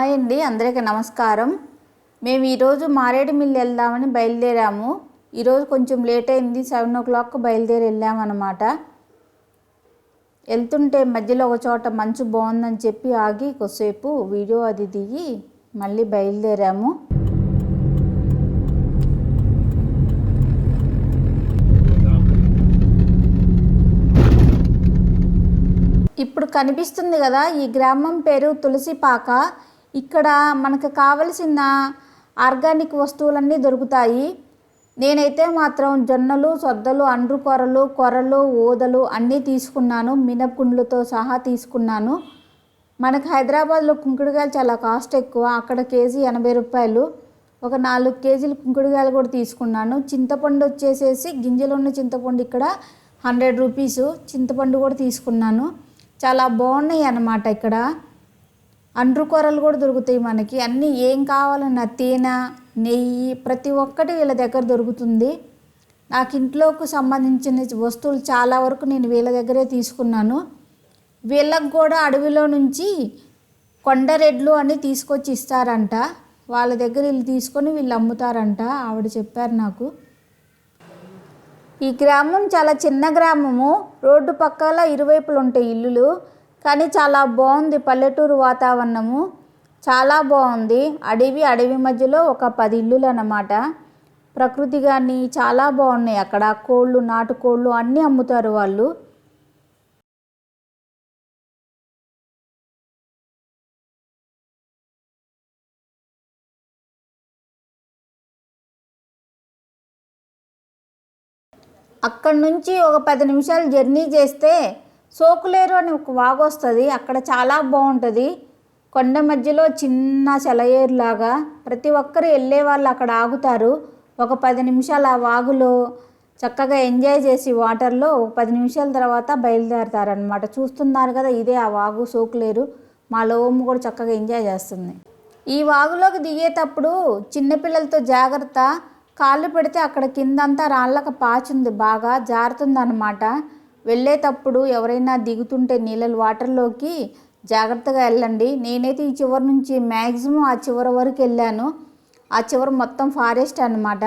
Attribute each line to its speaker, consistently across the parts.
Speaker 1: Hi అండి అందరికీ నమస్కారం. మేము ఈరోజు మారేడుమిల్లి వెళ్దామని బయలుదేరాము. ఈరోజు కొంచెం లేట్ అయింది సెవెన్ ఓ క్లాక్ బయలుదేరి వెళ్ళామన్నమాట. వెళ్తుంటే మధ్యలో ఒక చోట మంచు బాగుందని చెప్పి ఆగి కొద్దిసేపు వీడియో అది దిగి మళ్ళీ బయలుదేరాము. ఇప్పుడు కనిపిస్తుంది కదా ఈ గ్రామం పేరు తులసిపాక. ఇక్కడ మనకు కావలసిన ఆర్గానిక్ వస్తువులన్నీ దొరుకుతాయి. నేనైతే మాత్రం జొన్నలు సొద్దలు అండ్రు కొరలు కొరలు ఊదలు అన్నీ తీసుకున్నాను. మినపుండ్లతో సహా తీసుకున్నాను. మనకు హైదరాబాద్లో కుంకుడుకాయలు చాలా కాస్ట్ ఎక్కువ. అక్కడ కేజీ ఎనభై రూపాయలు. ఒక నాలుగు కేజీలు కుంకుడుకాయలు కూడా తీసుకున్నాను. చింతపండు వచ్చేసేసి గింజలు ఉన్న చింతపండు ఇక్కడ హండ్రెడ్ రూపీసు. చింతపండు కూడా తీసుకున్నాను. చాలా బాగున్నాయి అన్నమాట ఇక్కడ. అండ్రుకూరలు కూడా దొరుకుతాయి మనకి. అన్నీ ఏం కావాలన్నా తేనె నెయ్యి ప్రతి ఒక్కటి వీళ్ళ దగ్గర దొరుకుతుంది. నాకు ఇంట్లోకి సంబంధించిన వస్తువులు చాలా వరకు నేను వీళ్ళ దగ్గరే తీసుకున్నాను. వీళ్ళకు కూడా అడవిలో నుంచి కొండరెడ్లు అని తీసుకొచ్చి ఇస్తారంట. వాళ్ళ దగ్గర వీళ్ళు తీసుకొని వీళ్ళు అమ్ముతారంట ఆవిడ చెప్పారు నాకు. ఈ గ్రామం చాలా చిన్న గ్రామము. రోడ్డు పక్కల ఇరువైపులు ఉంటాయి ఇల్లులు. కానీ చాలా బాగుంది పల్లెటూరు వాతావరణము. చాలా బాగుంది. అడవి అడవి మధ్యలో ఒక పది ఇల్లులు అన్నమాట ప్రకృతి కానీ చాలా బాగున్నాయి అక్కడ. కోళ్ళు నాటుకోళ్ళు అన్నీ అమ్ముతారు వాళ్ళు. అక్కడి నుంచి ఒక పది నిమిషాలు జర్నీ చేస్తే సోకులేరు అని ఒక వాగు వస్తుంది అక్కడ చాలా బాగుంటుంది. కొండ మధ్యలో చిన్న సెలయేరులాగా ప్రతి ఒక్కరు వెళ్ళే వాళ్ళు అక్కడ ఆగుతారు. ఒక పది నిమిషాలు ఆ వాగులో చక్కగా ఎంజాయ్ చేసి వాటర్లో ఒక పది నిమిషాల తర్వాత బయలుదేరతారనమాట చూస్తున్నారు కదా ఇదే ఆ వాగు సోకులేరు. మా లోము కూడా చక్కగా ఎంజాయ్ చేస్తుంది. ఈ వాగులోకి దిగేటప్పుడు చిన్నపిల్లలతో జాగ్రత్త. కాళ్ళు పెడితే అక్కడ కిందంతా రాళ్ళక పాచుంది బాగా జారుతుంది అనమాట వెళ్ళేటప్పుడు ఎవరైనా దిగుతుంటే నీళ్ళ వాటర్లోకి జాగ్రత్తగా వెళ్ళండి. నేనైతే ఈ చివరి నుంచి మ్యాక్సిమం ఆ చివరి వరకు వెళ్ళాను. ఆ చివరి మొత్తం ఫారెస్ట్ అనమాట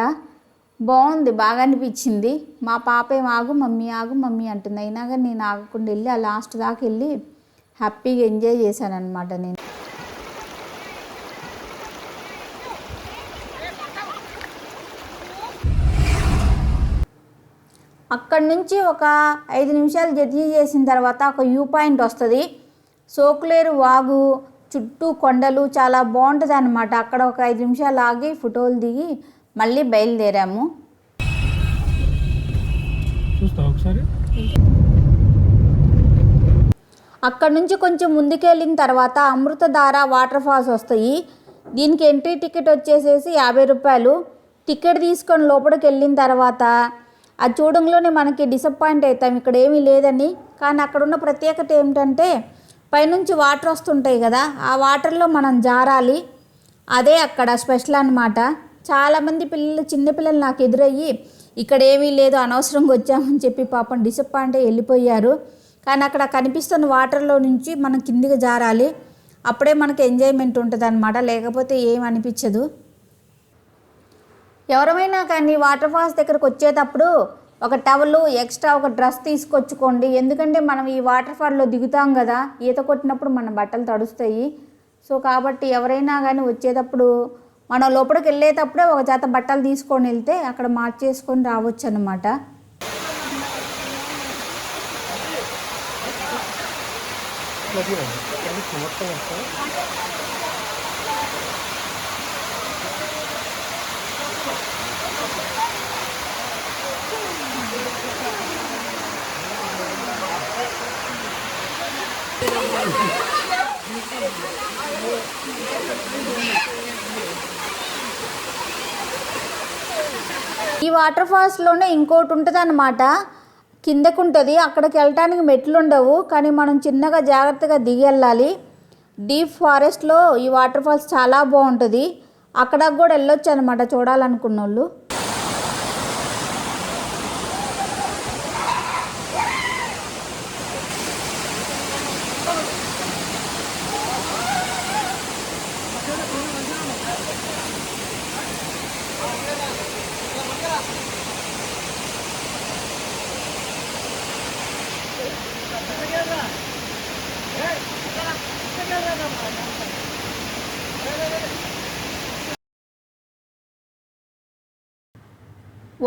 Speaker 1: బాగుంది బాగా అనిపించింది. మా పాప ఏం ఆగు మమ్మీ ఆగు మమ్మీ అంటుంది. అయినా కానీ నేను ఆగకుండా వెళ్ళి ఆ లాస్ట్ దాకా వెళ్ళి హ్యాపీగా ఎంజాయ్ చేశాను అనమాట నేను. అక్కడి నుంచి ఒక ఐదు నిమిషాలు జర్నీ చేసిన తర్వాత ఒక వ్యూ పాయింట్ వస్తుంది. సోకులేరు వాగు చుట్టూ కొండలు చాలా బాగుంటుంది అనమాట అక్కడ ఒక ఐదు నిమిషాలు ఆగి ఫోటోలు దిగి మళ్ళీ బయలుదేరాము. అక్కడ నుంచి కొంచెం ముందుకెళ్ళిన తర్వాత అమృతధార వాటర్ ఫాల్స్ వస్తాయి. దీనికి ఎంట్రీ టికెట్ వచ్చేసేసి యాభై రూపాయలు. టికెట్ తీసుకొని లోపలికి వెళ్ళిన తర్వాత అది చూడంలోనే మనకి డిసప్పాయింట్ అవుతాం. ఇక్కడ ఏమీ లేదని. కానీ అక్కడ ఉన్న ప్రత్యేకత ఏమిటంటే పైనుంచి వాటర్ వస్తుంటాయి కదా ఆ వాటర్లో మనం జారాలి. అదే అక్కడ స్పెషల్ అనమాట చాలామంది పిల్లలు చిన్నపిల్లలు నాకు ఎదురయ్యి ఇక్కడ ఏమీ లేదు అనవసరంగా వచ్చామని చెప్పి పాపం డిసప్పాయింట్ అయ్యి వెళ్ళిపోయారు. కానీ అక్కడ కనిపిస్తున్న వాటర్లో నుంచి మనం కిందికి జారాలి. అప్పుడే మనకి ఎంజాయ్మెంట్ ఉంటుంది అనమాట లేకపోతే ఏం అనిపించదు. ఎవరమైనా కానీ వాటర్ ఫాల్స్ దగ్గరకు వచ్చేటప్పుడు ఒక టవల్ ఎక్స్ట్రా ఒక డ్రెస్ తీసుకొచ్చుకోండి. ఎందుకంటే మనం ఈ వాటర్ ఫాల్లో దిగుతాం కదా ఈత కొట్టినప్పుడు మన బట్టలు తడుస్తాయి. సో కాబట్టి ఎవరైనా కానీ వచ్చేటప్పుడు మనం లోపలికి వెళ్ళేటప్పుడే ఒక జత బట్టలు తీసుకొని వెళ్తే అక్కడ మార్చేసుకొని రావచ్చు అనమాట ఈ వాటర్ ఫాల్స్లోనే ఇంకోటి ఉంటుంది అనమాట కిందకు ఉంటుంది అక్కడికి వెళ్ళటానికి మెట్లు ఉండవు. కానీ మనం చిన్నగా జాగ్రత్తగా దిగి వెళ్ళాలి. డీప్ ఫారెస్ట్లో ఈ వాటర్ ఫాల్స్ చాలా బాగుంటుంది. అక్కడ కూడా వెళ్ళొచ్చు అనమాట చూడాలనుకున్న వాళ్ళు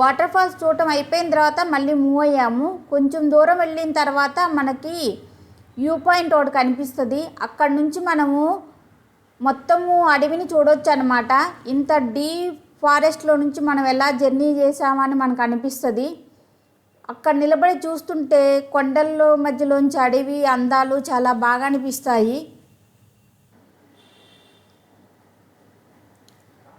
Speaker 1: వాటర్ ఫాల్స్ చూడటం అయిపోయిన తర్వాత మళ్ళీ మూవ్ అయ్యాము. కొంచెం దూరం వెళ్ళిన తర్వాత మనకి వ్యూ పాయింట్ ఒకటి కనిపిస్తుంది. అక్కడ నుంచి మనము మొత్తము అడవిని చూడొచ్చు అనమాట ఇంత డీప్ ఫారెస్ట్లో నుంచి మనం ఎలా జర్నీ చేసామని మనకు అనిపిస్తుంది. అక్కడ నిలబడి చూస్తుంటే కొండల్లో మధ్యలోంచి అడవి అందాలు చాలా బాగా అనిపిస్తాయి.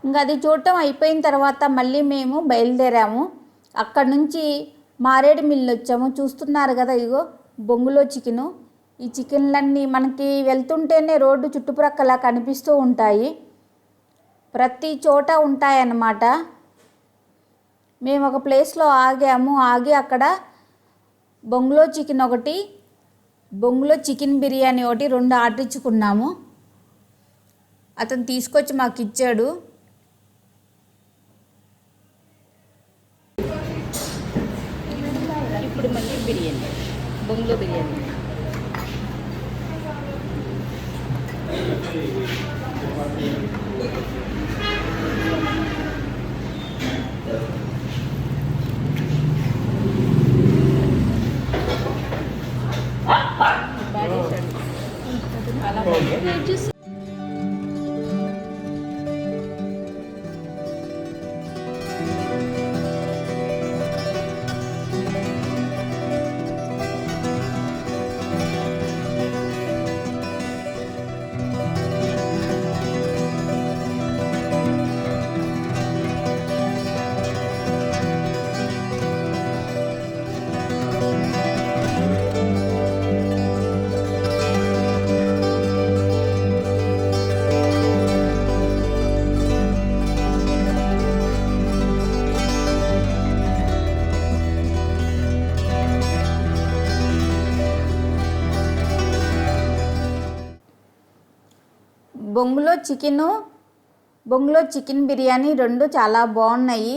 Speaker 1: ఇంకా అది చూడటం అయిపోయిన తర్వాత మళ్ళీ మేము బయలుదేరాము. అక్కడ నుంచి మారేడు మిల్లు వచ్చాము. చూస్తున్నారు కదా ఇగో బొంగులో చికెను. ఈ చికెన్లన్నీ మనకి వెళ్తుంటేనే రోడ్డు చుట్టుప్రక్కల కనిపిస్తూ ఉంటాయి. ప్రతి చోట ఉంటాయన్నమాట. మేము ఒక ప్లేస్లో ఆగాము. ఆగి అక్కడ బొంగులో చికెన్ ఒకటి బొంగులో చికెన్ బిర్యానీ ఒకటి రెండు ఆర్డర్ ఇచ్చుకున్నాము అతను తీసుకొచ్చి మాకు ఇచ్చాడు.
Speaker 2: ఇప్పుడు మళ్ళీ బిర్యానీ బొంగులో బిర్యానీ.
Speaker 1: బొంగులో చికెను బొంగులో చికెన్ బిర్యానీ రెండు చాలా బాగున్నాయి.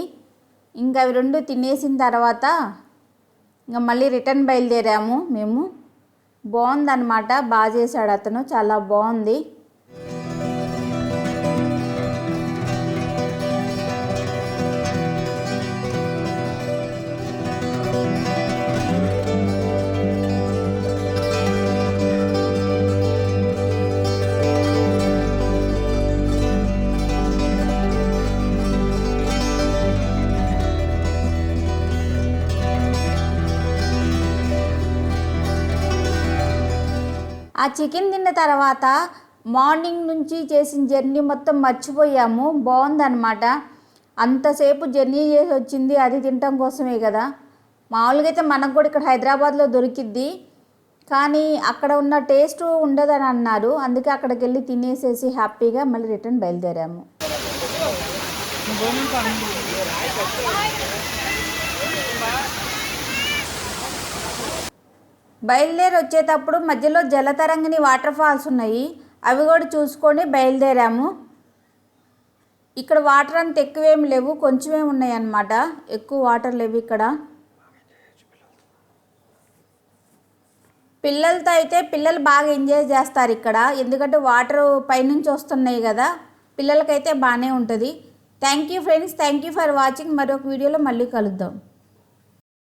Speaker 1: ఇంకా అవి రెండు తినేసిన తర్వాత ఇంకా మళ్ళీ రిటర్న్ బయలుదేరాము మేము. బాగుందన్నమాట బాగా చేశాడు అతను చాలా బాగుంది. చికెన్ తిన్న తర్వాత మార్నింగ్ నుంచి చేసిన జర్నీ మొత్తం మర్చిపోయాము. బాగుందన్నమాట. అంతసేపు జర్నీ చేసి వచ్చింది అది తినటం కోసమే కదా. మామూలుగా అయితే మనకు కూడా ఇక్కడ హైదరాబాద్లో దొరికిద్ది. కానీ అక్కడ ఉన్న టేస్ట్ ఉండదని అన్నారు. అందుకే అక్కడికి వెళ్ళి తినేసేసి హ్యాపీగా మళ్ళీ రిటర్న్ బయలుదేరాము. బయలుదేరి వచ్చేటప్పుడు మధ్యలో జలతరంగిణి వాటర్ ఫాల్స్ ఉన్నాయి. అవి కూడా చూసుకొని బయలుదేరాము. ఇక్కడ వాటర్ అంత ఎక్కువేమి లేవు కొంచెమే ఉన్నాయి అన్నమాట ఎక్కువ వాటర్ లేవు ఇక్కడ. పిల్లలతో అయితే పిల్లలు బాగా ఎంజాయ్ చేస్తారు ఇక్కడ. ఎందుకంటే వాటర్ పైనుంచి వస్తున్నాయి కదా. పిల్లలకైతే బాగానే ఉంటుంది. Thank you friends. Thank you for watching. మరొక వీడియోలో మళ్ళీ కలుద్దాం.